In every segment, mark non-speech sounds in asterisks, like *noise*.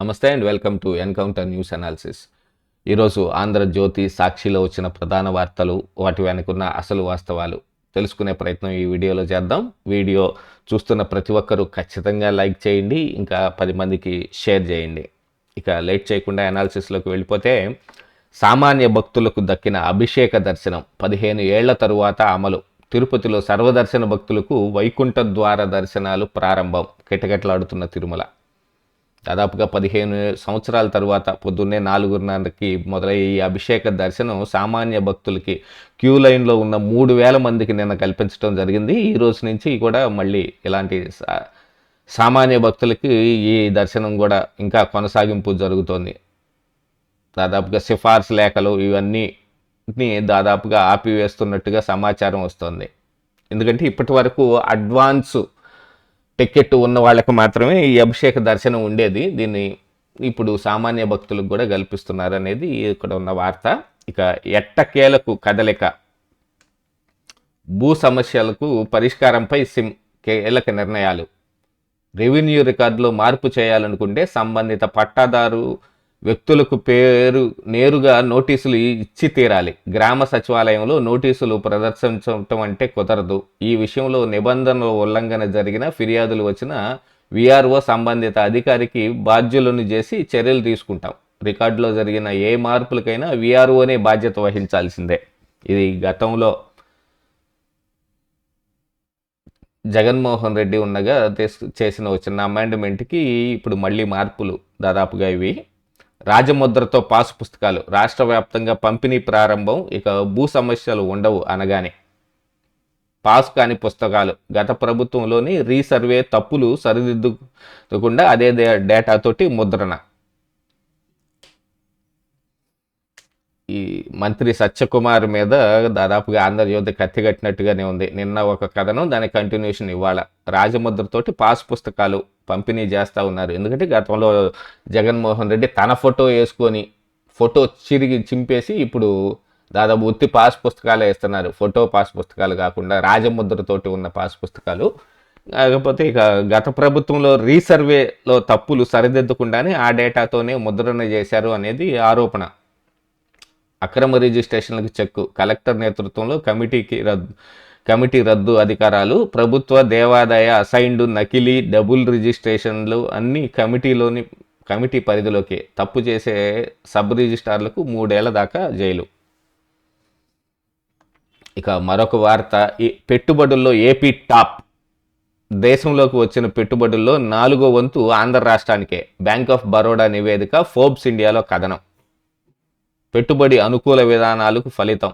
నమస్తే and welcome to encounter news analysis. ఈరోజు ఆంధ్రజ్యోతి సాక్షిలో వచ్చిన ప్రధాన వార్తలు వాటి వెనుకున్న అసలు వాస్తవాలు తెలుసుకునే ప్రయత్నం ఈ వీడియోలో చేద్దాం. వీడియో చూస్తున్న ప్రతి ఒక్కరూ ఖచ్చితంగా లైక్ చేయండి ఇంకా పది మందికి షేర్ చేయండి. ఇక లేట్ చేయకుండా అనాలిసిస్లోకి వెళ్ళిపోతే సామాన్య భక్తులకు దక్కిన అభిషేక దర్శనం పదిహేను ఏళ్ళ తరువాత అమలు. తిరుపతిలో సర్వదర్శన భక్తులకు వైకుంఠ ద్వార దర్శనాలు ప్రారంభం. కిటకిటలాడుతున్న తిరుమల. దాదాపుగా పదిహేను సంవత్సరాల తర్వాత పొద్దున్నే నాలుగున్నరకి మొదలయ్యే ఈ అభిషేక దర్శనం సామాన్య భక్తులకి క్యూ లైన్లో ఉన్న మూడు వేల మందికి నిన్న కల్పించడం జరిగింది. ఈ రోజు నుంచి కూడా మళ్ళీ ఇలాంటి సా- సామాన్య భక్తులకి ఈ దర్శనం కూడా ఇంకా కొనసాగింపు జరుగుతోంది. దాదాపుగా సిఫార్సు లేఖలు ఇవన్నీ దాదాపుగా ఆపివేస్తున్నట్టుగా సమాచారం వస్తుంది. ఎందుకంటే ఇప్పటి వరకు అడ్వాన్స్ టికెట్ ఉన్న వాళ్ళకు మాత్రమే ఈ అభిషేక దర్శనం ఉండేది. దీన్ని ఇప్పుడు సామాన్య భక్తులకు కూడా కల్పిస్తున్నారు అనేది ఇక్కడ ఉన్న వార్త. ఇక ఎట్టకేలకు కదలిక. భూ సమస్యలకు పరిష్కారంపై సిమ్ కీలక నిర్ణయాలు. రెవెన్యూ రికార్డులో మార్పు చేయాలనుకుంటే సంబంధిత పట్టాదారు వ్యక్తులకు పేరు నేరుగా నోటీసులు ఇచ్చి తీరాలి. గ్రామ సచివాలయంలో నోటీసులు ప్రదర్శించటం అంటే కుదరదు. ఈ విషయంలో నిబంధనల ఉల్లంఘన జరిగిన ఫిర్యాదులు వచ్చిన విఆర్ఓ సంబంధిత అధికారికి బాధ్యులను చేసి చర్యలు తీసుకుంటాం. రికార్డులో జరిగిన ఏ మార్పులకైనా విఆర్ఓనే బాధ్యత వహించాల్సిందే. ఇది గతంలో జగన్మోహన్ రెడ్డి ఉండగా తీసు చేసిన వచ్చిన అమెండ్మెంట్కి ఇప్పుడు మళ్ళీ మార్పులు దాదాపుగా ఇవి. రాజముద్రతో పాసు పుస్తకాలు రాష్ట్ర వ్యాప్తంగా పంపిణీ ప్రారంభం ఇక భూ సమస్యలు ఉండవు అనగానే. పాస్ కాని పుస్తకాలు గత ప్రభుత్వంలోని రీసర్వే తప్పులు సరిదిద్దుకుండా అదే డేటాతోటి ముద్రణ. ఈ మంత్రి సత్యకుమార్ మీద దాదాపుగా ఆంధ్రజ్యోతి కత్తిగట్టినట్టుగానే ఉంది. నిన్న ఒక కథనం దాని కంటిన్యూషన్ ఇవాళ రాజముద్రతోటి పాస్ పుస్తకాలు పంపిణీ చేస్తూ ఉన్నారు. ఎందుకంటే గతంలో జగన్మోహన్ రెడ్డి తన ఫోటో వేసుకొని ఫోటో చిరిగి చింపేసి ఇప్పుడు దాదాపు ఉత్తి పాస్ పుస్తకాలే ఇస్తున్నారు ఫోటో పాస్ పుస్తకాలు కాకుండా రాజముద్రతోటి ఉన్న పాస్ పుస్తకాలు. కాకపోతే ఇక గత ప్రభుత్వంలో రీసర్వేలో తప్పులు సరిదిద్దకుండానే ఆ డేటాతోనే ముద్రణ చేశారు అనేది ఆరోపణ. అక్రమ రిజిస్ట్రేషన్లకు చెక్కు. కలెక్టర్ నేతృత్వంలో కమిటీకి రద్దు కమిటీ రద్దు అధికారాలు ప్రభుత్వ దేవాదాయ అసైన్డ్ నకిలీ డబుల్ రిజిస్ట్రేషన్లు అన్ని కమిటీలోని కమిటీ పరిధిలోకి తప్పు చేసే సబ్ రిజిస్ట్రార్లకు మూడేళ్ళ దాకా జైలు. ఇక మరొక వార్త ఈ పెట్టుబడుల్లో ఏపీ టాప్. దేశంలోకి వచ్చిన పెట్టుబడుల్లో నాలుగో వంతు ఆంధ్ర రాష్ట్రానికే. బ్యాంక్ ఆఫ్ బరోడా నివేదిక ఫోర్బ్స్ ఇండియాలో కథనం. పెట్టుబడి అనుకూల విధానాలకు ఫలితం.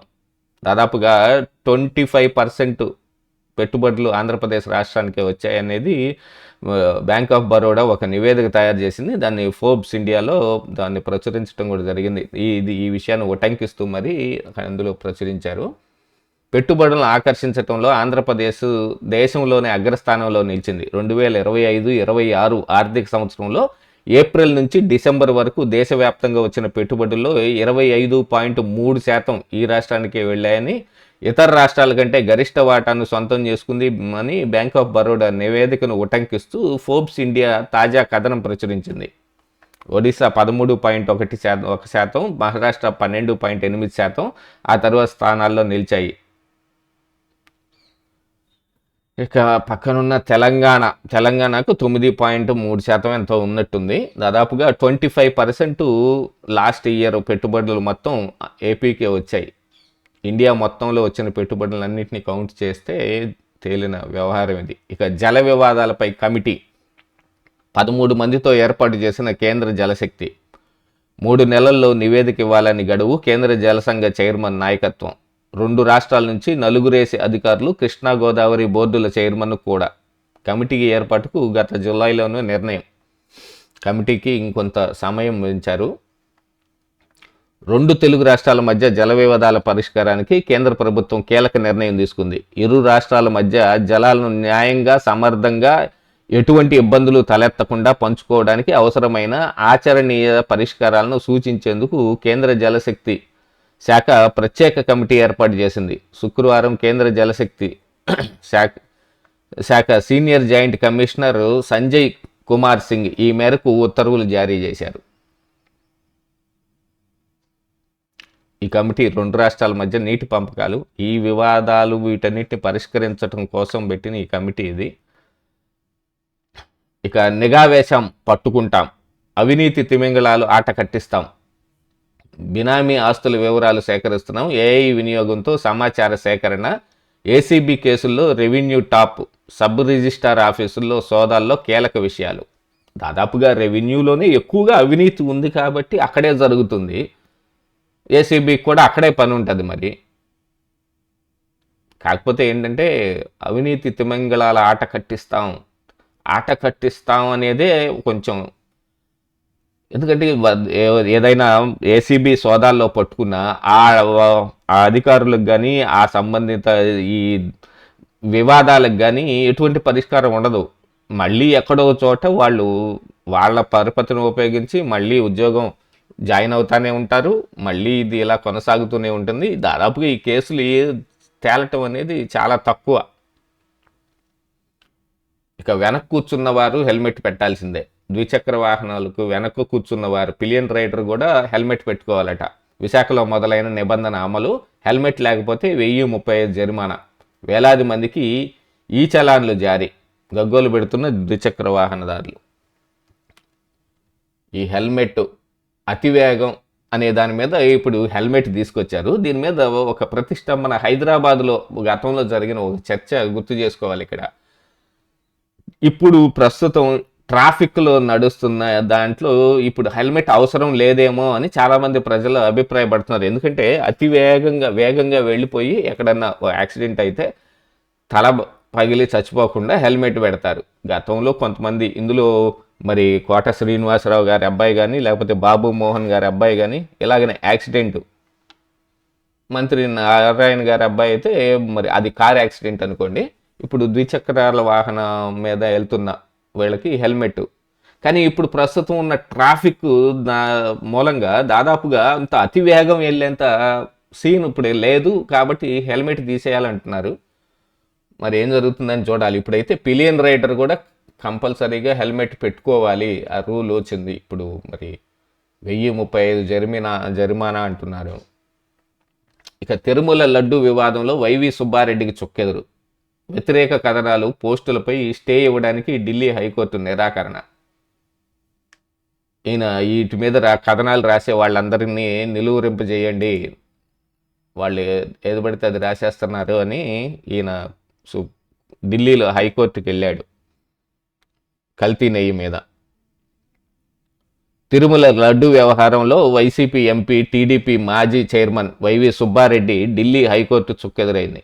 దాదాపుగా ట్వంటీ ఫైవ్ పర్సెంట్ పెట్టుబడులు ఆంధ్రప్రదేశ్ రాష్ట్రానికి వచ్చాయనేది బ్యాంక్ ఆఫ్ బరోడా ఒక నివేదిక తయారు చేసింది. దాన్ని ఫోర్బ్స్ ఇండియాలో దాన్ని ప్రచురించడం కూడా జరిగింది. ఈ ఇది ఈ విషయాన్ని ఉటంకిస్తూ మరి అందులో ప్రచురించారు. పెట్టుబడులను ఆకర్షించడంలో ఆంధ్రప్రదేశ్ దేశంలోనే అగ్రస్థానంలో నిలిచింది. రెండు వేల ఇరవై ఐదు ఇరవై ఆరు ఆర్థిక సంవత్సరంలో ఏప్రిల్ నుంచి డిసెంబర్ వరకు దేశవ్యాప్తంగా వచ్చిన పెట్టుబడుల్లో ఇరవై ఐదు పాయింట్ మూడు శాతం ఈ రాష్ట్రానికే వెళ్ళాయని ఇతర రాష్ట్రాల కంటే గరిష్ట వాటాను సొంతం చేసుకుంది అని బ్యాంక్ ఆఫ్ బరోడా నివేదికను ఉటంకిస్తూ ఫోర్బ్స్ ఇండియా తాజా కథనం ప్రచురించింది. ఒడిశా పదమూడు పాయింట్ ఒకటి శాతం ఒక శాతం మహారాష్ట్ర పన్నెండు పాయింట్ ఎనిమిది శాతం ఆ తర్వాత స్థానాల్లో నిలిచాయి. ఇక పక్కనున్న తెలంగాణ తెలంగాణకు తొమ్మిది పాయింట్ మూడు శాతం ఎంతో ఉన్నట్టుంది. దాదాపుగా twenty five percent last year పెట్టుబడులు మొత్తం ఏపీకే వచ్చాయి. ఇండియా మొత్తంలో వచ్చిన పెట్టుబడులన్నింటినీ కౌంట్ చేస్తే తేలిన వ్యవహారం ఇది. ఇక జల వివాదాలపై కమిటీ పదమూడు మందితో ఏర్పాటు చేసిన కేంద్ర జలశక్తి. మూడు నెలల్లో నివేదిక ఇవ్వాలని గడువు కేంద్ర జలసంఘ చైర్మన్ నాయకత్వం. రెండు రాష్ట్రాల నుంచి నలుగురేసి అధికారులు కృష్ణా గోదావరి బోర్డుల చైర్మన్ కూడా. కమిటీ ఏర్పాటుకు గత జులైలోనే నిర్ణయం. కమిటీకి ఇంకొంత సమయం పెంచారు రెండు తెలుగు రాష్ట్రాల మధ్య జల వివాదాల పరిష్కారానికి కేంద్ర ప్రభుత్వం కీలక నిర్ణయం తీసుకుంది. ఇరు రాష్ట్రాల మధ్య జలాలను న్యాయంగా సమర్థంగా ఎటువంటి ఇబ్బందులు తలెత్తకుండా పంచుకోవడానికి అవసరమైన ఆచరణీయ పరిష్కారాలను సూచించేందుకు కేంద్ర జలశక్తి శాఖ ప్రత్యేక కమిటీ ఏర్పాటు చేసింది. శుక్రవారం కేంద్ర జలశక్తి శాఖ శాఖ senior joint commissioner Sanjay Kumar Singh ఈ మేరకు ఉత్తర్వులు జారీ చేశారు. ఈ కమిటీ రెండు రాష్ట్రాల మధ్య నీటి పంపకాలు ఈ వివాదాలు వీటన్నిటిని పరిష్కరించడం కోసం పెట్టిన ఈ కమిటీ ఇది. ఇక నిఘావేశం పట్టుకుంటాం. అవినీతి తిమింగళాలు ఆట కట్టిస్తాం. బినామీ ఆస్తుల వివరాలు సేకరిస్తున్నాం. ఏఐ వినియోగంతో సమాచార సేకరణ. ఏసీబీ కేసుల్లో రెవెన్యూ టాప్ సబ్ రిజిస్టార్ ఆఫీసుల్లో సోదాల్లో కీలక విషయాలు. దాదాపుగా రెవెన్యూలోనే ఎక్కువగా అవినీతి ఉంది కాబట్టి అక్కడే జరుగుతుంది. ఏసీబీకి కూడా అక్కడే పని ఉంటుంది మరి. కాకపోతే ఏంటంటే అవినీతి తిమంగళాల ఆట కట్టిస్తాం. ఆట కట్టిస్తాం అనేదే కొంచెం ఎందుకంటే ఏదైనా ఏసీబీ సోదాల్లో పట్టుకున్న ఆ ఆ అధికారులకు కానీ ఆ సంబంధిత ఈ వివాదాలకు కానీ ఎటువంటి పరిష్కారం ఉండదు. మళ్ళీ ఎక్కడో చోట వాళ్ళు వాళ్ళ పరపతిని ఉపయోగించి మళ్ళీ ఉద్యోగం జాయిన్ అవుతానే ఉంటారు. మళ్ళీ ఇది ఇలా కొనసాగుతూనే ఉంటుంది. దాదాపుగా ఈ కేసులు ఏ- తేలటం అనేది చాలా తక్కువ. ఇక వెనక్కు కూర్చున్న వారు హెల్మెట్ పెట్టాల్సిందే. ద్విచక్ర వాహనాలకు వెనక కూర్చున్న వారు పిలియన్ రైడర్ కూడా హెల్మెట్ పెట్టుకోవాలట. విశాఖలో మొదలైన నిబంధన అమలు హెల్మెట్ లేకపోతే వెయ్యి ముప్పై ఐదు జరిమానా. వేలాది మందికి ఈ చలాన్లు జారీ. గగ్గోలు పెడుతున్న ద్విచక్ర వాహనదారులు. ఈ హెల్మెట్ అతివేగం అనే దాని మీద ఇప్పుడు హెల్మెట్ తీసుకొచ్చారు. దీని మీద ఒక ప్రతిష్టంభన హైదరాబాద్లో గతంలో జరిగిన ఒక చర్చ గుర్తు చేసుకోవాలి ఇక్కడ. ఇప్పుడు ప్రస్తుతం ట్రాఫిక్లో నడుస్తున్న దాంట్లో ఇప్పుడు హెల్మెట్ అవసరం లేదేమో అని చాలామంది ప్రజలు అభిప్రాయపడుతున్నారు. ఎందుకంటే అతి వేగంగా వేగంగా వెళ్ళిపోయి ఎక్కడన్నా ఓ యాక్సిడెంట్ అయితే తల పగిలి చచ్చిపోకుండా హెల్మెట్ పెడతారు. గతంలో కొంతమంది ఇందులో మరి కోట శ్రీనివాసరావు గారి అబ్బాయి కానీ లేకపోతే బాబు మోహన్ గారి అబ్బాయి కానీ ఇలాగనే యాక్సిడెంట్. మంత్రి నారాయణ గారి అబ్బాయి అయితే మరి అది కార్ యాక్సిడెంట్ అనుకోండి. ఇప్పుడు ద్విచక్రాల వాహనం మీద వెళ్తున్న వీళ్ళకి హెల్మెట్. కానీ ఇప్పుడు ప్రస్తుతం ఉన్న ట్రాఫిక్ దా మూలంగా దాదాపుగా అంత అతి వేగం వెళ్ళేంత సీన్ ఇప్పుడు లేదు కాబట్టి హెల్మెట్ తీసేయాలంటున్నారు. మరి ఏం జరుగుతుందని చూడాలి. ఇప్పుడైతే పిలియన్ రైడర్ కూడా కంపల్సరీగా హెల్మెట్ పెట్టుకోవాలి. ఆ రూల్ వచ్చింది. ఇప్పుడు మరి వెయ్యి ముప్పై ఐదు జరిమినా జరిమానా అంటున్నారు. ఇక తిరుమల లడ్డు వివాదంలో వైవి సుబ్బారెడ్డికి చుక్కెదురు. వ్యతిరేక కథనాలు పోస్టులపై స్టే ఇవ్వడానికి ఢిల్లీ హైకోర్టు నిరాకరణ. ఈయన వీటి మీద రా కథనాలు రాసే వాళ్ళందరినీ నిలువరింపజేయండి. వాళ్ళు ఏది పడితే అది రాసేస్తున్నారు అని ఈయన సు ఢిల్లీలో హైకోర్టుకి వెళ్ళాడు. కల్తీ నెయ్యి మీద. తిరుమల లడ్డు వ్యవహారంలో వైసీపీ ఎంపీ టీడీపీ మాజీ chairman YV Subbareddy Delhi high court చుక్కెదురైంది.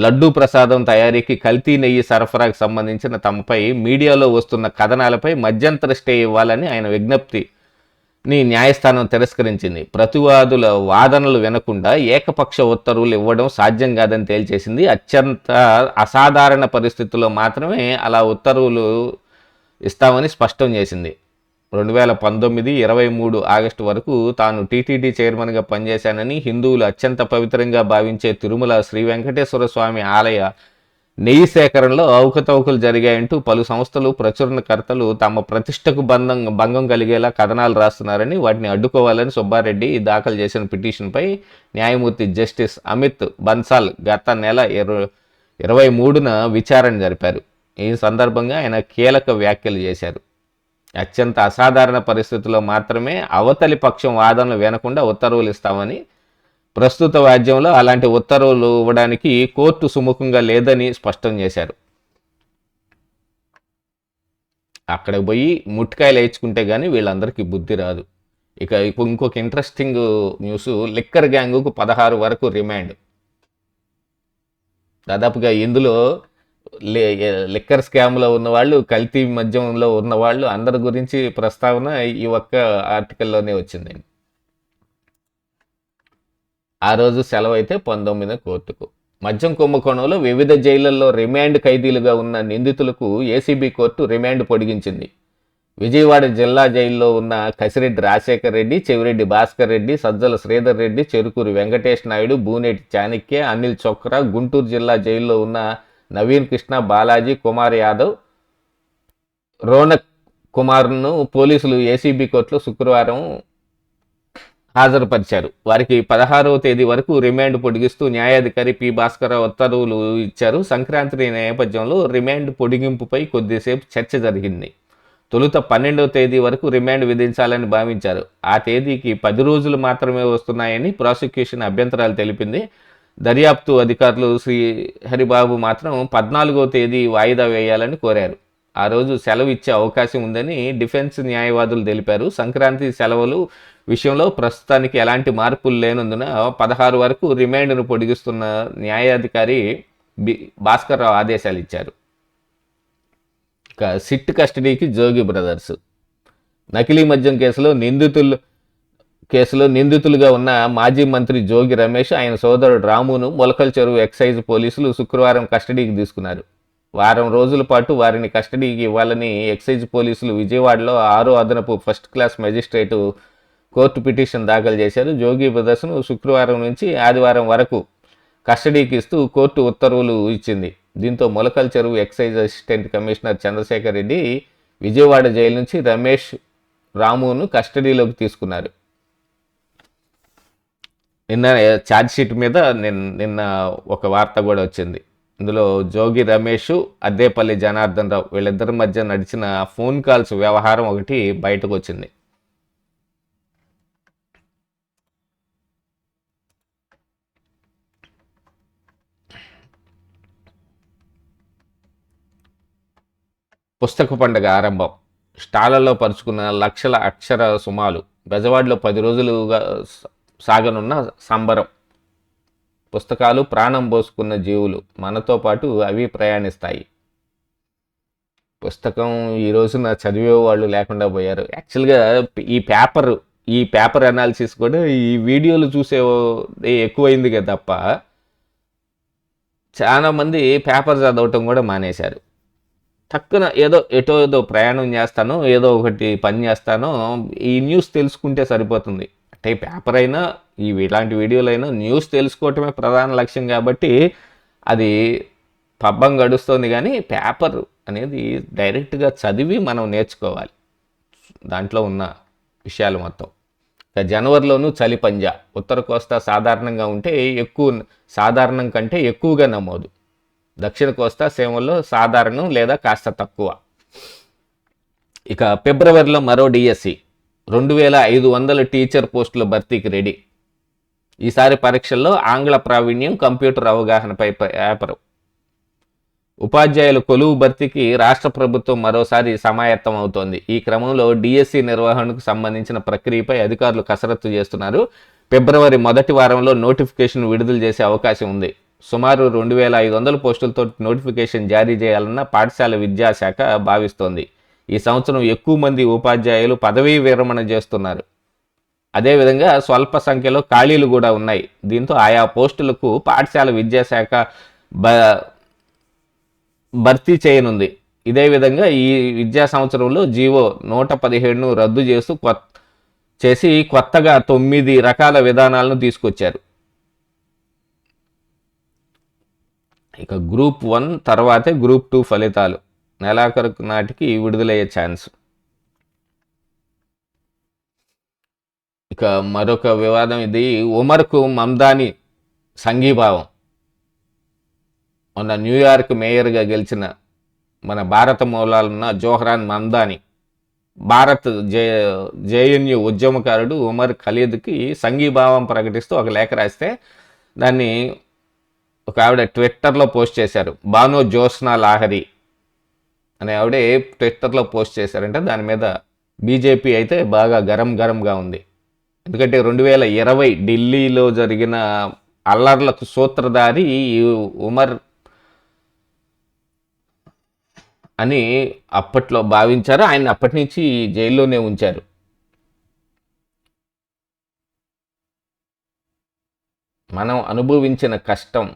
Laddu ప్రసాదం తయారీకి కల్తీ నెయ్యి సరఫరాకు సంబంధించిన తమపై మీడియాలో వస్తున్న కథనాలపై మధ్యంతర స్టే ఇవ్వాలని ఆయన విజ్ఞప్తి. ని న్యాయస్థానం తిరస్కరించింది. ప్రతివాదుల వాదనలు వినకుండా ఏకపక్ష ఉత్తర్వులు ఇవ్వడం సాధ్యం కాదని తేల్చేసింది. అత్యంత అసాధారణ పరిస్థితుల్లో మాత్రమే అలా ఉత్తర్వులు ఇస్తామని స్పష్టం చేసింది. రెండు వేల పంతొమ్మిది ఇరవై మూడు ఆగస్టు వరకు తాను టీటీడీ చైర్మన్గా పనిచేశానని హిందువులు అత్యంత పవిత్రంగా భావించే తిరుమల శ్రీ వెంకటేశ్వర స్వామి ఆలయ నెయ్యి సేకరణలో అవకతవకలు జరిగాయంటూ పలు సంస్థలు ప్రచురణకర్తలు తమ ప్రతిష్టకు బంధం భంగం కలిగేలా కథనాలు రాస్తున్నారని వాటిని అడ్డుకోవాలని సుబ్బారెడ్డి దాఖలు చేసిన పిటిషన్పై న్యాయమూర్తి జస్టిస్ అమిత్ బన్సాల్ గత నెల ఇరవై ఇరవై మూడున విచారణ జరిపారు. ఈ సందర్భంగా ఆయన కీలక వ్యాఖ్యలు చేశారు. అత్యంత అసాధారణ పరిస్థితుల్లో మాత్రమే అవతలి పక్షం వాదనలు వినకుండా ఉత్తర్వులు ఇస్తామని ప్రస్తుత వాద్యంలో అలాంటి ఉత్తర్వులు ఇవ్వడానికి కోర్టు సుముఖంగా లేదని స్పష్టం చేశారు. అక్కడికి పోయి ముట్టికాయలు వేయించుకుంటే కానీ వీళ్ళందరికీ బుద్ధి రాదు. ఇక ఇంకొక ఇంట్రెస్టింగ్ న్యూస్ లిక్కర్ గ్యాంగుకు పదహారు వరకు రిమాండ్. దాదాపుగా ఇందులో లిక్కర్ స్కామ్లో ఉన్నవాళ్ళు కల్తీ మద్యంలో ఉన్నవాళ్ళు అందరి గురించి ప్రస్తావన ఈ ఒక్క ఆర్టికల్లోనే వచ్చిందండి ఆ రోజు సెలవు అయితే పంతొమ్మిది కోర్టుకు. మద్యం కుంభకోణంలో వివిధ జైళ్ళలో రిమాండ్ ఖైదీలుగా ఉన్న నిందితులకు ఏసీబీ కోర్టు రిమాండ్ పొడిగించింది. విజయవాడ జిల్లా జైల్లో ఉన్న కసిరెడ్డి రాజశేఖర్ రెడ్డి చెవిరెడ్డి భాస్కర్ రెడ్డి సజ్జల శ్రీధర్ రెడ్డి చెరుకూరి వెంకటేష్ నాయుడు బూనేటి చాణక్య అనిల్ చొక్రా గుంటూరు జిల్లా జైల్లో ఉన్న నవీన్ కృష్ణ బాలాజీ కుమార్ యాదవ్ రోనక్ కుమార్ను పోలీసులు ఏసీబీ కోర్టులో శుక్రవారం హాజరుపరిచారు. వారికి పదహారవ తేదీ వరకు రిమాండ్ పొడిగిస్తూ న్యాయాధికారి పి. భాస్కర్ ఉత్తర్వులు ఇచ్చారు. సంక్రాంతి నేపథ్యంలో రిమాండ్ పొడిగింపుపై కొద్దిసేపు చర్చ జరిగింది. తొలుత పన్నెండవ తేదీ వరకు రిమాండ్ విధించాలని భావించారు. ఆ తేదీకి పది రోజులు మాత్రమే వస్తున్నాయని ప్రాసిక్యూషన్ అభ్యంతరాలు తెలిపింది. దర్యాప్తు అధికారులు శ్రీ హరిబాబు మాత్రం పద్నాలుగో తేదీ వాయిదా వేయాలని కోరారు. ఆ రోజు సెలవు ఇచ్చే అవకాశం ఉందని డిఫెన్స్ న్యాయవాదులు తెలిపారు. సంక్రాంతి సెలవులు విషయంలో ప్రస్తుతానికి ఎలాంటి మార్పులు లేనందున పదహారు వరకు రిమైండ్ను పొడిగిస్తున్న న్యాయాధికారి బి భాస్కర్ రావు ఆదేశాలు ఇచ్చారు. ఇక సిట్ కస్టడీకి జోగి బ్రదర్స్. నకిలీ మద్యం కేసులో నిందితులు కేసులో నిందితులుగా ఉన్న మాజీ మంత్రి జోగి రమేష్ ఆయన సోదరుడు రామును మొలకల్ చెరువు ఎక్సైజ్ పోలీసులు శుక్రవారం కస్టడీకి తీసుకున్నారు. వారం రోజుల పాటు వారిని కస్టడీకి ఇవ్వాలని ఎక్సైజ్ పోలీసులు విజయవాడలో ఆరో అదనపు first class magistrate court petition దాఖలు చేశారు. జోగి బ్రదర్స్ను శుక్రవారం నుంచి ఆదివారం వరకు కస్టడీకి ఇస్తూ కోర్టు ఉత్తర్వులు ఇచ్చింది. దీంతో Molakalcheruvu excise assistant commissioner Chandrasekhar Reddy Vijayawada jail నుంచి రమేష్ రామును కస్టడీలోకి తీసుకున్నారు. నిన్న ఛార్జ్ షీట్ మీద నిన్న నిన్న ఒక వార్త కూడా వచ్చింది. ఇందులో జోగి రమేష్ అద్దేపల్లి జనార్దన్ రావు వీళ్ళిద్దరి మధ్య నడిచిన ఫోన్ కాల్స్ వ్యవహారం ఒకటి బయటకు వచ్చింది. పుస్తక పండుగ ఆరంభం. స్టాళ్ళలో పరుచుకున్న లక్షల అక్షర సుమాలు. బెజవాడలో పది రోజులుగా సాగనున్న సంబరం. పుస్తకాలు ప్రాణం పోసుకున్న జీవులు మనతో పాటు అవి ప్రయాణిస్తాయి. పుస్తకం ఈ రోజున చదివే వాళ్ళు లేకుండా పోయారు. యాక్చువల్గా ఈ పేపర్ ఈ పేపర్ అనాలిసిస్ కూడా ఈ వీడియోలు చూసే ఎక్కువైంది కదా తప్ప చాలామంది పేపర్ చదవటం కూడా మానేశారు. తక్కువ ఏదో ఎటో ఏదో ప్రయాణం చేస్తానో ఏదో ఒకటి పని చేస్తానో ఈ న్యూస్ తెలుసుకుంటే సరిపోతుంది. అంటే పేపర్ అయినా ఈ ఇలాంటి వీడియోలైనా న్యూస్ తెలుసుకోవటమే ప్రధాన లక్ష్యం కాబట్టి అది పబ్బం గడుస్తుంది కానీ పేపర్ అనేది డైరెక్ట్గా చదివి మనం నేర్చుకోవాలి. దాంట్లో ఉన్న విషయాలు మొత్తం. జనవరిలోనూ చలి పంజా. ఉత్తర కోస్తా సాధారణంగా ఉంటే ఎక్కువ సాధారణం కంటే ఎక్కువగా నమోదు. దక్షిణ కోస్తా సేవల్లో సాధారణం లేదా కాస్త తక్కువ. ఇక ఫిబ్రవరిలో మరో డిఎస్సి రెండు వేల ఐదు వందల టీచర్ పోస్టుల భర్తీకి రెడీ. ఈసారి పరీక్షల్లో ఆంగ్ల ప్రావీణ్యం కంప్యూటర్ అవగాహనపై పేపర్. ఉపాధ్యాయుల కొలువు భర్తీకి రాష్ట్ర ప్రభుత్వం మరోసారి సమాయత్తం అవుతోంది. ఈ క్రమంలో డిఎస్సి నిర్వహణకు సంబంధించిన ప్రక్రియపై అధికారులు కసరత్తు చేస్తున్నారు. ఫిబ్రవరి మొదటి వారంలో నోటిఫికేషన్ విడుదల చేసే అవకాశం ఉంది. సుమారు రెండు వేల ఐదు వందల పోస్టులతో నోటిఫికేషన్ జారీ చేయాలన్న పాఠశాల విద్యాశాఖ భావిస్తోంది. ఈ సంవత్సరం ఎక్కువ మంది ఉపాధ్యాయులు పదవీ విరమణ చేస్తున్నారు. అదేవిధంగా స్వల్ప సంఖ్యలో ఖాళీలు కూడా ఉన్నాయి. దీంతో ఆయా పోస్టులకు పాఠశాల విద్యాశాఖ బ భర్తీ చేయనుంది. ఇదే విధంగా ఈ విద్యా సంవత్సరంలో జీవో నూట పదిహేడును రద్దు చేస్తూ కొత్త చేసి కొత్తగా తొమ్మిది రకాల విధానాలను తీసుకొచ్చారు. ఇక గ్రూప్ వన్ తర్వాతే గ్రూప్ టూ ఫలితాలు. నెలాఖరు నాటికి విడుదలయ్యే ఛాన్స్ ఇక మరొక వివాదం ఇది. ఉమర్కు మమ్దాని సంఘీభావం. మొన్న న్యూయార్క్ మేయర్గా గెలిచిన మన భారత మూలాలున్న జోహరాన్ మమ్దాని భారత్ జే జేఎన్యు ఉద్యమకారుడు ఉమర్ ఖలీద్కి సంఘీభావం ప్రకటిస్తూ ఒక లేఖ రాస్తే దాన్ని ఒక ఆవిడ ట్విట్టర్లో పోస్ట్ చేశారు. బానో జ్యోత్స్నా లాహరి అనే ఆవిడే ట్విట్టర్లో పోస్ట్ చేశారంటే. దాని మీద బీజేపీ అయితే బాగా గరం గరంగా ఉంది. ఎందుకంటే రెండు వేల ఇరవై ఢిల్లీలో జరిగిన అల్లర్లకు సూత్రధారి ఈ ఉమర్ అని అప్పట్లో భావించారు. ఆయన అప్పటి నుంచి జైల్లోనే ఉంచారు. మనం అనుభవించిన కష్టం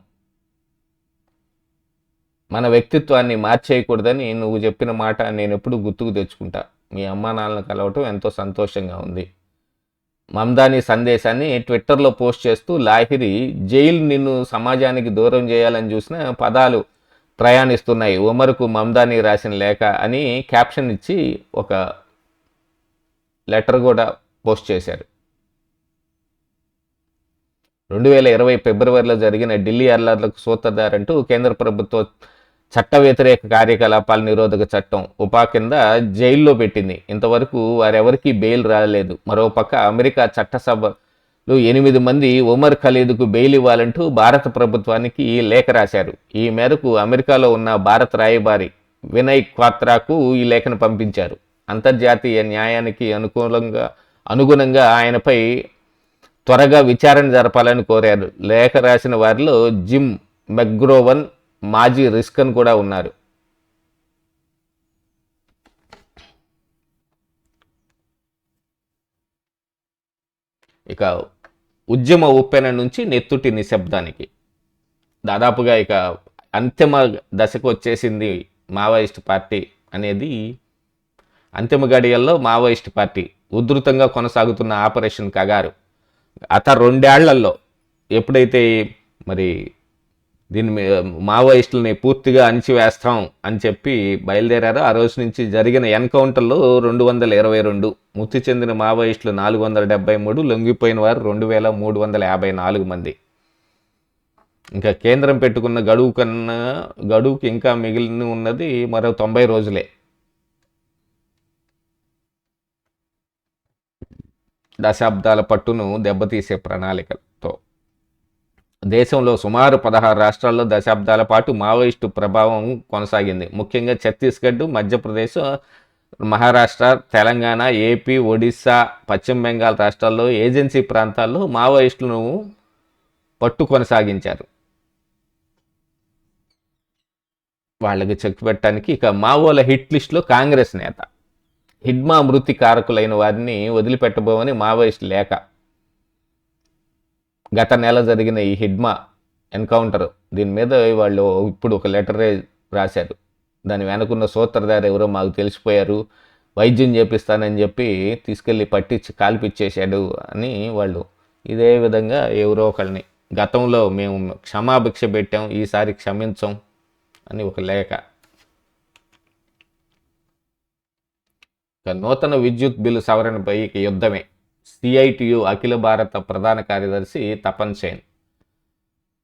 మన వ్యక్తిత్వాన్ని మార్చేయకూడదని నువ్వు చెప్పిన మాట నేను ఎప్పుడు గుర్తుకు తెచ్చుకుంటా. మీ అమ్మా నాన్నలను కలవటం ఎంతో సంతోషంగా ఉంది. మమ్దాని సందేశాన్ని ట్విట్టర్లో పోస్ట్ చేస్తూ లాహిరి జైలు నిన్ను సమాజానికి దూరం చేయాలని చూసిన పదాలు ప్రయాణిస్తున్నాయి. ఉమర్కు మమ్దాని రాసిన లేఖ అని క్యాప్షన్ ఇచ్చి ఒక లెటర్ కూడా పోస్ట్ చేశారు. రెండు వేల ఇరవై ఫిబ్రవరిలో జరిగిన ఢిల్లీ అల్లర్లకు సూత్రధారంటూ కేంద్ర ప్రభుత్వం చట్ట వ్యతిరేక కార్యకలాపాల నిరోధక చట్టం ఉపా కింద జైల్లో పెట్టింది. ఇంతవరకు వారెవరికీ బెయిల్ రాలేదు. మరోపక్క అమెరికా చట్టసభలు ఎనిమిది మంది ఉమర్ ఖలీద్కు బెయిల్ ఇవ్వాలంటూ భారత ప్రభుత్వానికి లేఖ రాశారు. ఈ మేరకు అమెరికాలో ఉన్న భారత రాయబారి వినయ్ క్వాత్రాకు ఈ లేఖను పంపించారు. అంతర్జాతీయ న్యాయానికి అనుకూలంగా అనుగుణంగా ఆయనపై త్వరగా విచారణ జరపాలని కోరారు. లేఖ రాసిన వారిలో జిమ్ మెగ్రోవన్ మాజీ రిస్కన్ కూడా ఉన్నారు. ఇక ఉద్యమ ఉప్పెన నుంచి నెత్తుటి నిశ్శబ్దానికి. దాదాపుగా ఇక అంతిమ దశకు వచ్చేసింది మావోయిస్ట్ పార్టీ అనేది. అంతిమ గడియల్లో మావోయిస్ట్ పార్టీ ఉధృతంగా కొనసాగుతున్న ఆపరేషన్ కగారు. అత రెండేళ్ళలో ఎప్పుడైతే మరి దీని మావోయిస్టులని పూర్తిగా అణిచివేస్తాం అని చెప్పి బయలుదేరారు. ఆ రోజు నుంచి జరిగిన ఎన్కౌంటర్లో రెండు వందల ఇరవై రెండు మృతి చెందిన మావోయిస్టులు నాలుగు వందల డెబ్బై మూడు లొంగిపోయిన వారు రెండు వేల మూడు వందల యాభై నాలుగు మంది. ఇంకా కేంద్రం పెట్టుకున్న గడువు కన్నా గడువుకి ఇంకా మిగిలిన ఉన్నది మరో తొంభై రోజులే. దశాబ్దాల పట్టును దెబ్బతీసే ప్రణాళికలు. దేశంలో సుమారు పదహారు రాష్ట్రాల్లో దశాబ్దాల పాటు మావోయిస్టు ప్రభావం కొనసాగింది. ముఖ్యంగా ఛత్తీస్గఢ్ మధ్యప్రదేశ్ మహారాష్ట్ర తెలంగాణ ఏపీ ఒడిశా పశ్చిమ బెంగాల్ రాష్ట్రాల్లో ఏజెన్సీ ప్రాంతాల్లో మావోయిస్టులను పట్టు కొనసాగించారు. వాళ్ళకి చెక్ పెట్టడానికి ఇక మావోల హిట్ లిస్టులో కాంగ్రెస్ నేత. హిడ్మా మృతి కారకులైన వారిని వదిలిపెట్టబోమని మావోయిస్ట్ లేఖ. గత నెల జరిగిన ఈ హిడ్మా ఎన్కౌంటర్ దీని మీద వాళ్ళు ఇప్పుడు ఒక లెటర్ రాశారు. దాని వెనకున్న సూత్రధారి ఎవరో మాకు తెలిసిపోయారు. వైద్యం చేపిస్తానని చెప్పి తీసుకెళ్ళి పట్టించి కాల్పిచ్చేశాడు అని వాళ్ళు. ఇదే విధంగా ఎవరో ఒకళ్ళని. గతంలో మేము క్షమాభిక్ష పెట్టాం ఈసారి క్షమించం అని ఒక లేఖ. నూతన విద్యుత్ బిల్లు సవరణపై యుద్ధమే. సిఐటియు అఖిల భారత ప్రధాన కార్యదర్శి తపన్ సేన్.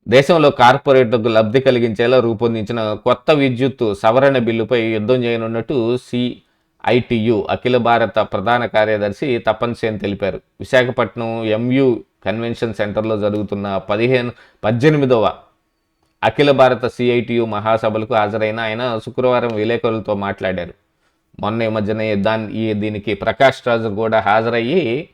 దేశంలో కార్పొరేట్లకు లబ్ధి కలిగించేలా రూపొందించిన కొత్త విద్యుత్ సవరణ బిల్లుపై యుద్ధం చేయనున్నట్టు సిఐటియు అఖిల భారత ప్రధాన కార్యదర్శి తపన్ సేన్ తెలిపారు. విశాఖపట్నం ఎంయు కన్వెన్షన్ సెంటర్లో జరుగుతున్న పదిహేను పద్దెనిమిదవ అఖిల భారత సిఐటియు మహాసభలకు హాజరైన ఆయన శుక్రవారం విలేకరులతో మాట్లాడారు. మొన్న ఈ మధ్యనే దాని ఈ దీనికి ప్రకాష్ రాజు కూడా హాజరయ్యి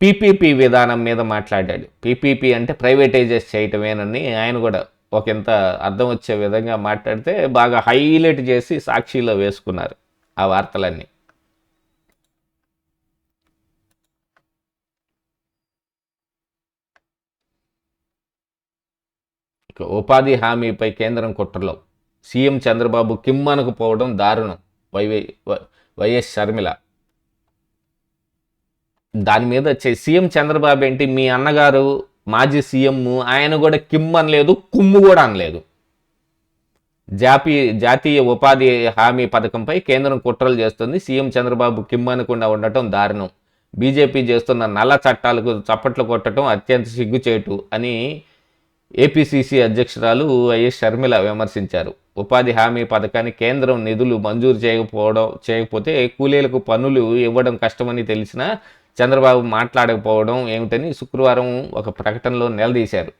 పీపీపీ విధానం మీద మాట్లాడాడు. పీపీపీ అంటే ప్రైవేటైజేస్ చేయటమేనని ఆయన కూడా ఒకంత అర్థం వచ్చే విధంగా మాట్లాడితే బాగా హైలైట్ చేసి సాక్షిలో వేసుకున్నారు ఆ వార్తలన్నీ. ఉపాధి హామీపై కేంద్రం కుట్రలో. సీఎం చంద్రబాబు కిమ్మనకు పోవడం దారుణం. వైవై వైఎస్ షర్మిల దాని మీద వచ్చే సీఎం చంద్రబాబు ఏంటి? మీ అన్నగారు మాజీ సీఎం ఆయన కూడా కిమ్ అనలేదు కుమ్ము కూడా అనలేదు. జాతీయ జాతీయ ఉపాధి హామీ పథకంపై కేంద్రం కుట్రలు చేస్తుంది. సీఎం చంద్రబాబు కిమ్ అనకుండా ఉండటం దారుణం. బీజేపీ చేస్తున్న నల్ల చట్టాలకు చప్పట్లు కొట్టడం అత్యంత సిగ్గుచేటు అని ఏపీసీసీ అధ్యక్షురాలు వైఎస్ షర్మిల విమర్శించారు. ఉపాధి హామీ పథకాన్ని కేంద్రం నిధులు మంజూరు చేయకపోవడం చేయకపోతే కూలీలకు పనులు ఇవ్వడం కష్టమని తెలిసినా చంద్రబాబు మాట్లాడకపోవడం ఏమిటని శుక్రవారం ఒక ప్రకటనలో నిలదీశారు.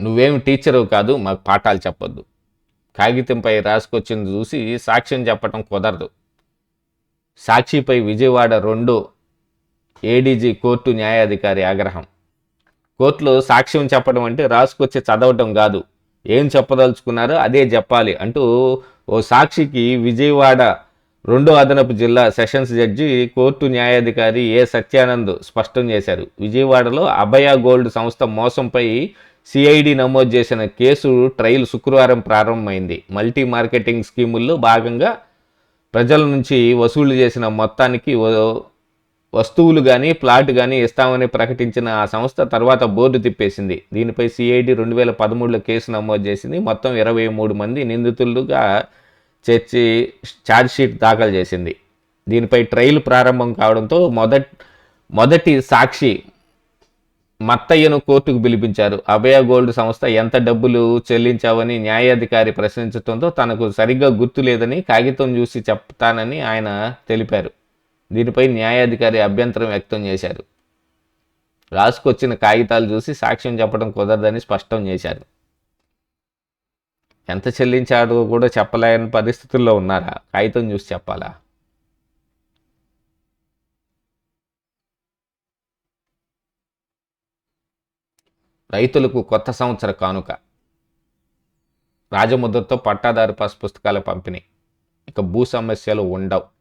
నువ్వేమి టీచరు కాదు మాకు పాఠాలు చెప్పొద్దు. కాగితంపై రాసుకొచ్చింది చూసి సాక్ష్యం చెప్పటం కుదరదు. సాక్షిపై విజయవాడ రెండు ఏడీజీ కోర్టు న్యాయాధికారి ఆగ్రహం. కోర్టులో సాక్ష్యం చెప్పడం అంటే రాసుకొచ్చి చదవటం కాదు. ఏం చెప్పదలుచుకున్నారో అదే చెప్పాలి అంటూ ఓ సాక్షికి విజయవాడ రెండో అదనపు జిల్లా సెషన్స్ జడ్జి కోర్టు న్యాయాధికారి ఏ సత్యానంద్ స్పష్టం చేశారు. విజయవాడలో అభయ గోల్డ్ సంస్థ మోసంపై సిఐడి నమోదు చేసిన కేసు ట్రయల్ శుక్రవారం ప్రారంభమైంది. మల్టీ మార్కెటింగ్ స్కీముల్లో భాగంగా ప్రజల నుంచి వసూలు చేసిన మొత్తానికి వస్తువులు కానీ ప్లాట్ కానీ ఇస్తామని ప్రకటించిన ఆ సంస్థ తర్వాత బోర్డు తిప్పేసింది. దీనిపై సిఐడి రెండు వేల పదమూడులో కేసు నమోదు చేసింది. మొత్తం ఇరవై మూడు మంది నిందితులుగా చేర్చి ఛార్జ్షీట్ దాఖలు చేసింది. దీనిపై ట్రయల్ ప్రారంభం కావడంతో మొదట్ మొదటి సాక్షి మత్తయ్యను కోర్టుకు పిలిపించారు. అభయ గోల్డ్ సంస్థ ఎంత డబ్బులు చెల్లించావని న్యాయాధికారి ప్రశ్నించడంతో తనకు సరిగ్గా గుర్తు లేదని కాగితం చూసి చెప్తానని ఆయన తెలిపారు. దీనిపై న్యాయాధికారి అభ్యంతరం వ్యక్తం చేశారు. రాసుకొచ్చిన కాగితాలు చూసి సాక్ష్యం చెప్పడం కుదరదని స్పష్టం చేశారు. ఎంత చెల్లించాడో కూడా చెప్పలేని పరిస్థితుల్లో ఉన్నారా? కాగితం చూసి చెప్పాలా? రైతులకు కొత్త సంవత్సర కానుక. రాజముద్రతో పట్టాదారు పాస్ పుస్తకాల పంపిణీ. ఇక భూ సమస్యలు ఉండవు.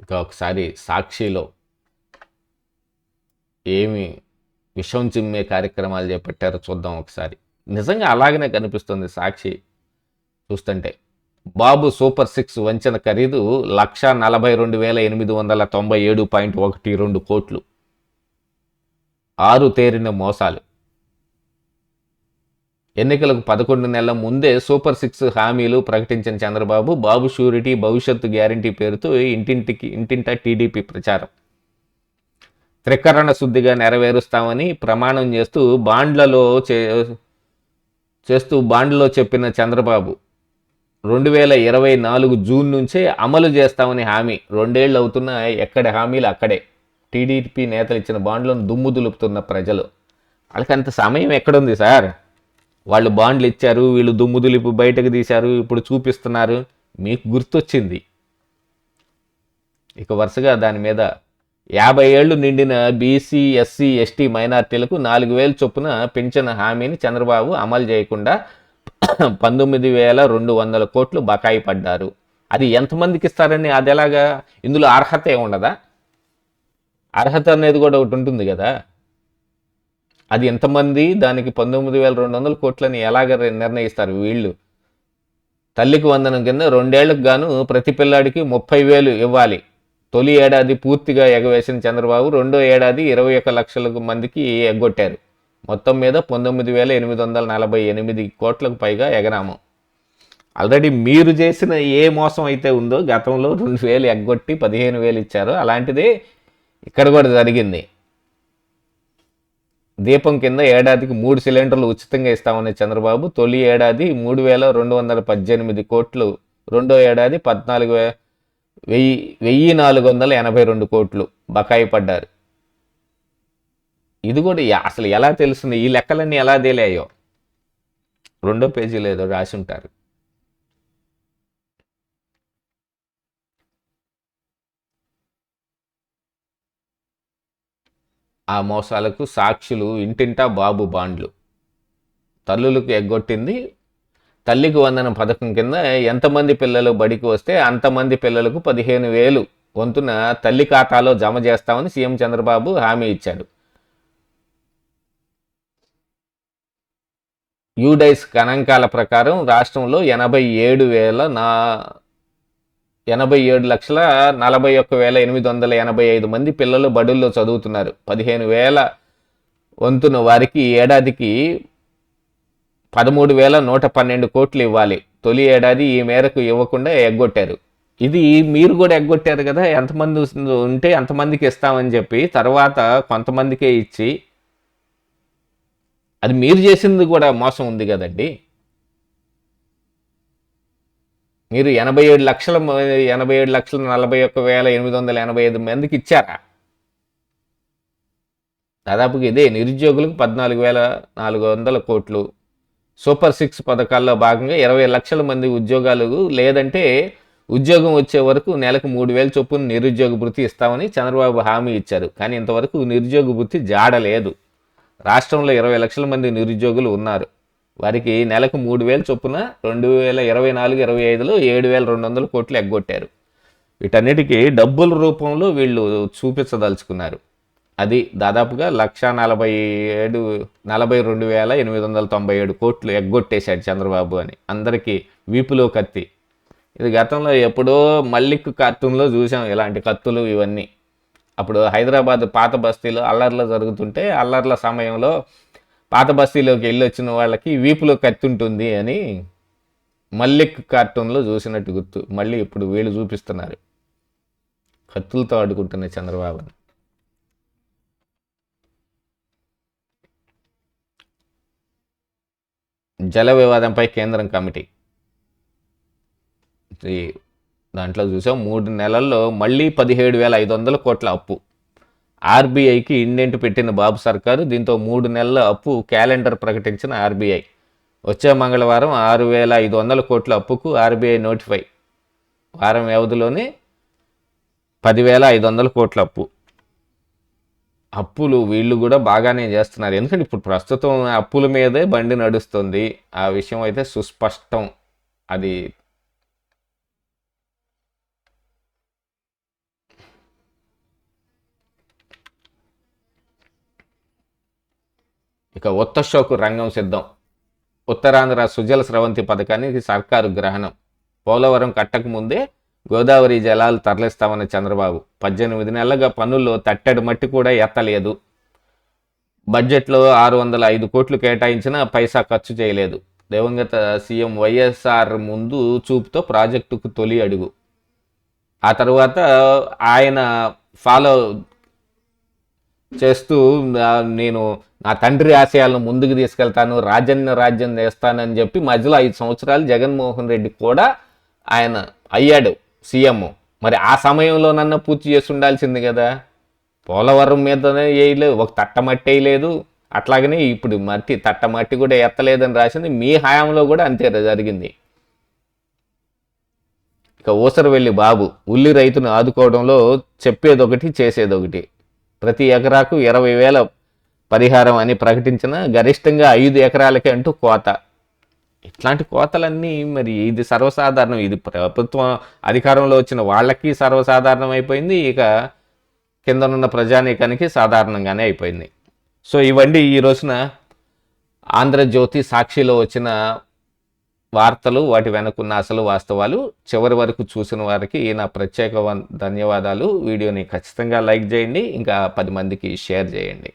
ఇక ఒకసారి సాక్షిలో ఏమి విషం చిమ్మే కార్యక్రమాలు చేపట్టారో చూద్దాం ఒకసారి. నిజంగా అలాగనే కనిపిస్తుంది సాక్షి చూస్తుంటే. బాబు సూపర్ సిక్స్ వంచన ఖరీదు లక్ష నలభై రెండు వేల ఎనిమిది వందల తొంభై ఏడు పాయింట్ ఒకటి రెండు కోట్లు. ఆరు తేరిన మోసాలు. ఎన్నికలకు పదకొండు నెలల ముందే సూపర్ సిక్స్ హామీలు ప్రకటించిన చంద్రబాబు బాబు షూరిటీ భవిష్యత్తు గ్యారంటీ పేరుతో ఇంటింటికి ఇంటింటా టీడీపీ ప్రచారం. త్రికరణ శుద్ధిగా నెరవేరుస్తామని ప్రమాణం చేస్తూ బాండ్లలో చే చేస్తూ బాండ్లో చెప్పిన చంద్రబాబు రెండు వేల ఇరవై నాలుగు జూన్ నుంచే అమలు చేస్తామని హామీ. రెండేళ్ళు అవుతున్న ఎక్కడి హామీలు అక్కడే. టీడీపీ నేతలు ఇచ్చిన బాండ్లను దుమ్ము దులుపుతున్న ప్రజలు. వాళ్ళకి అంత సమయం ఎక్కడుంది సార్? వాళ్ళు బాండ్లు ఇచ్చారు వీళ్ళు దుమ్ము దులిపి బయటకు తీశారు ఇప్పుడు చూపిస్తున్నారు. మీకు గుర్తొచ్చింది. ఇక వరుసగా దాని మీద యాభై ఏళ్ళు నిండిన బీసీ ఎస్సీ ఎస్టీ మైనార్టీలకు నాలుగు వేలు చొప్పున పెన్షన్ హామీని చంద్రబాబు అమలు చేయకుండా *coughs* పంతొమ్మిది వేల రెండు వందల కోట్లు బకాయి పడ్డారు. అది ఎంతమందికి ఇస్తారని అది ఎలాగా? ఇందులో అర్హత ఏముండదా? ఉండదా అర్హత అనేది కూడా ఒకటి ఉంటుంది కదా. అది ఎంతమంది? దానికి పంతొమ్మిది వేల రెండు వందల కోట్లని ఎలాగ నిర్ణయిస్తారు వీళ్ళు? తల్లికి వందనం కింద రెండేళ్ళకు గాను ప్రతి పిల్లాడికి ముప్పై వేలు ఇవ్వాలి. తొలి ఏడాది పూర్తిగా ఎగవేసిన చంద్రబాబు రెండో ఏడాది ఇరవై ఒక లక్షల మందికి ఎగ్గొట్టారు. మొత్తం మీద పంతొమ్మిది వేల ఎనిమిది వందల నలభై ఎనిమిది కోట్లకు పైగా ఎగరామం. ఆల్రెడీ మీరు చేసిన ఏ మోసం అయితే ఉందో గతంలో రెండు వేలు ఎగ్గొట్టి పదిహేను వేలు ఇచ్చారో అలాంటిదే ఇక్కడ కూడా జరిగింది. దీపం కింద ఏడాదికి మూడు సిలిండర్లు ఉచితంగా ఇస్తామని చంద్రబాబు. తొలి ఏడాది మూడు వేల రెండు వందల పద్దెనిమిది కోట్లు రెండో ఏడాది పద్నాలుగు వే వెయ్యి వెయ్యి నాలుగు వందల ఎనభై రెండు కోట్లు బకాయి పడ్డారు. ఇది కూడా అసలు ఎలా తెలుస్తుంది? ఈ లెక్కలన్నీ ఎలా తేలాయో? రెండో పేజీలో ఏదో రాసి ఉంటారు. ఆ మోసాలకు సాక్షులు ఇంటింటా బాబు బాండ్లు. తల్లులకు ఎగ్గొట్టింది. తల్లికి వందన పథకం కింద ఎంతమంది పిల్లలు బడికి వస్తే అంతమంది పిల్లలకు పదిహేను వేలు వంతున తల్లి ఖాతాలో జమ చేస్తామని సీఎం చంద్రబాబు హామీ ఇచ్చాడు. యూడైస్ గణాంకాల ప్రకారం రాష్ట్రంలో ఎనభై ఏడు వేల నా ఎనభై ఏడు లక్షల నలభై ఒక్క వేల ఎనిమిది వందల ఎనభై ఐదు మంది పిల్లలు బడుల్లో చదువుతున్నారు. పదిహేను వేల వంతున వారికి ఏడాదికి పదమూడు వేల నూట పన్నెండు కోట్లు ఇవ్వాలి. తొలి ఏడాది ఈ మేరకు ఇవ్వకుండా ఎగ్గొట్టారు. ఇది మీరు కూడా ఎగ్గొట్టారు కదా? ఎంతమంది ఉంటే ఎంతమందికి ఇస్తామని చెప్పి తర్వాత కొంతమందికే ఇచ్చి అది మీరు చేసింది కూడా మోసం ఉంది కదండి. మీరు ఎనభై ఏడు లక్షల ఎనభై ఏడు లక్షల నలభై ఒక్క వేల ఎనిమిది వందల ఎనభై ఐదు మందికి ఇచ్చారా? దాదాపుగా ఇదే నిరుద్యోగులకు పద్నాలుగు వేల నాలుగు వందల కోట్లు. సూపర్ సిక్స్ పథకాల్లో భాగంగా ఇరవై లక్షల మంది ఉద్యోగాలు లేదంటే ఉద్యోగం వచ్చే వరకు నెలకు మూడు వేల చొప్పున నిరుద్యోగ వృత్తి ఇస్తామని చంద్రబాబు హామీ ఇచ్చారు. కానీ ఇంతవరకు నిరుద్యోగ వృత్తి జాడలేదు. రాష్ట్రంలో ఇరవై లక్షల మంది నిరుద్యోగులు ఉన్నారు. వారికి నెలకు మూడు వేలు చొప్పున రెండు వేల ఇరవై నాలుగు ఇరవై ఐదులో ఏడు వేల రెండు వందల కోట్లు ఎగ్గొట్టారు. వీటన్నిటికీ డబ్బుల రూపంలో వీళ్ళు చూపించదలుచుకున్నారు. అది దాదాపుగా లక్ష నలభై ఏడు నలభై రెండు వేల ఎనిమిది వందల తొంభై ఏడు కోట్లు ఎగ్గొట్టేశాడు చంద్రబాబు అని అందరికీ వీపులో కత్తి. ఇది గతంలో ఎప్పుడో మల్లిక్ కార్టూన్లో చూసాం ఇలాంటి కత్తులు ఇవన్నీ. అప్పుడు హైదరాబాద్ పాత బస్తీలో అల్లర్లు జరుగుతుంటే అల్లర్ల సమయంలో పాత బస్తీలోకి వెళ్ళి వచ్చిన వాళ్ళకి వీపులో కత్తి ఉంటుంది అని మల్లిక్ కార్టూన్లో చూసినట్టు గుర్తు. మళ్ళీ ఇప్పుడు వీళ్ళు చూపిస్తున్నారు. కత్తులతో ఆడుకుంటున్న చంద్రబాబుని. జల వివాదంపై కేంద్రం కమిటీ. దాంట్లో చూసాం మూడు నెలల్లో మళ్ళీ పదిహేడు వేల ఐదు వందల కోట్ల అప్పు. ఆర్బీఐకి ఇండెంట్ పెట్టిన బాబు సర్కారు దీంతో మూడు నెలల అప్పు క్యాలెండర్ ప్రకటించిన ఆర్బీఐ. వచ్చే మంగళవారం ఆరు వేల ఐదు వందల కోట్ల అప్పుకు ఆర్బీఐ నోటిఫై. వారం వ్యవధిలోనే పదివేల ఐదు వందల కోట్ల అప్పు. అప్పులు వీళ్ళు కూడా బాగానే చేస్తున్నారు. ఎందుకంటే ఇప్పుడు ప్రస్తుతం అప్పుల మీదే బండి నడుస్తుంది. ఆ విషయం అయితే సుస్పష్టం. అది ఇక ఉత్త షోకు రంగం సిద్ధం. ఉత్తరాంధ్ర సుజల స్రవంతి పథకానికి సర్కారు గ్రహణం. పోలవరం కట్టకు ముందే గోదావరి జలాలు తరలిస్తామన్న చంద్రబాబు. పద్దెనిమిది నెలలుగా పనుల్లో తట్టడి మట్టి కూడా ఎత్తలేదు. బడ్జెట్లో ఆరు వందల ఐదు కోట్లు కేటాయించినా పైసా ఖర్చు చేయలేదు. దివంగత సీఎం వైఎస్ఆర్ ముందు చూపుతో ప్రాజెక్టుకు తొలి అడుగు. ఆ తర్వాత ఆయన ఫాలో చేస్తూ నేను నా తండ్రి ఆశయాలను ముందుకు తీసుకెళ్తాను రాజన్న రాజ్యం చేస్తానని చెప్పి మధ్యలో ఐదు సంవత్సరాలు జగన్మోహన్ రెడ్డి కూడా ఆయన అయ్యాడు సీఎం. మరి ఆ సమయంలోనన్నా పూర్తి చేసి ఉండాల్సింది కదా? పోలవరం మీదనే వేయలేదు ఒక తట్టమట్టి వేయలేదు. అట్లాగనే ఇప్పుడు మట్టి తట్టమట్టి కూడా ఎత్తలేదని రాసింది మీ హయాంలో కూడా అంతే జరిగింది. ఇక ఊసరవెల్లి బాబు ఉల్లి రైతును ఆదుకోవడంలో చెప్పేదొకటి చేసేదొకటి. ప్రతి ఎకరాకు ఇరవై వేల పరిహారం అని ప్రకటించిన గరిష్టంగా ఐదు ఎకరాలకే అంటూ కోత. ఇట్లాంటి కోతలన్నీ మరి ఇది సర్వసాధారణం. ఇది ప్రభుత్వం అధికారంలో వచ్చిన వాళ్ళకి సర్వసాధారణం అయిపోయింది ఇక కిందనున్న ప్రజానీకానికి సాధారణంగానే అయిపోయింది. సో ఇవన్నీ ఈ రోజున ఆంధ్రజ్యోతి సాక్షిలో వచ్చిన వార్తలు వాటి వెనుకున్న అసలు వాస్తవాలు చివరి వరకు చూసిన వారికి నా ప్రత్యేక వం- ధన్యవాదాలు. వీడియోని ఖచ్చితంగా లైక్ చేయండి ఇంకా పది మందికి షేర్ చేయండి.